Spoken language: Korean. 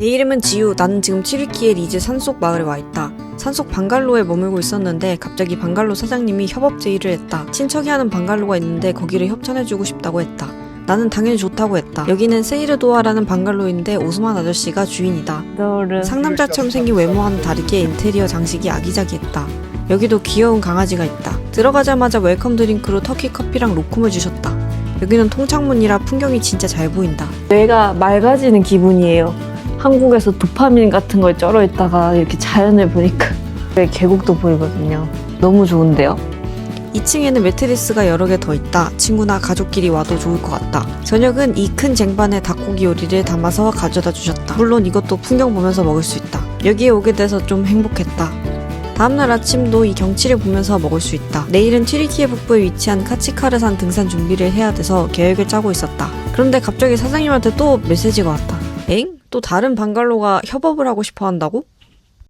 내 이름은 지우. 나는 지금 튀르키예 리즈 산속 마을에 와 있다. 산속 방갈로에 머물고 있었는데 갑자기 방갈로 사장님이 협업 제의를 했다. 친척이 하는 방갈로가 있는데 거기를 협찬해주고 싶다고 했다. 나는 당연히 좋다고 했다. 여기는 세이르도아라는 방갈로인데 오스만 아저씨가 주인이다. 상남자처럼 생긴 외모와는 다르게 인테리어 장식이 아기자기했다. 여기도 귀여운 강아지가 있다. 들어가자마자 웰컴 드링크로 터키 커피랑 로콤을 주셨다. 여기는 통창문이라 풍경이 진짜 잘 보인다. 뇌가 맑아지는 기분이에요. 한국에서 도파민 같은 걸 쩔어 있다가 이렇게 자연을 보니까 왜 계곡도 보이거든요. 너무 좋은데요? 2층에는 매트리스가 여러 개 더 있다. 친구나 가족끼리 와도 좋을 것 같다. 저녁은 이 큰 쟁반에 닭고기 요리를 담아서 가져다 주셨다. 물론 이것도 풍경 보면서 먹을 수 있다. 여기에 오게 돼서 좀 행복했다. 다음날 아침도 이 경치를 보면서 먹을 수 있다. 내일은 튀르키예 북부에 위치한 카치카르산 등산 준비를 해야 돼서 계획을 짜고 있었다. 그런데 갑자기 사장님한테 또 메시지가 왔다. 엥? 또 다른 방갈로가 협업을 하고 싶어 한다고?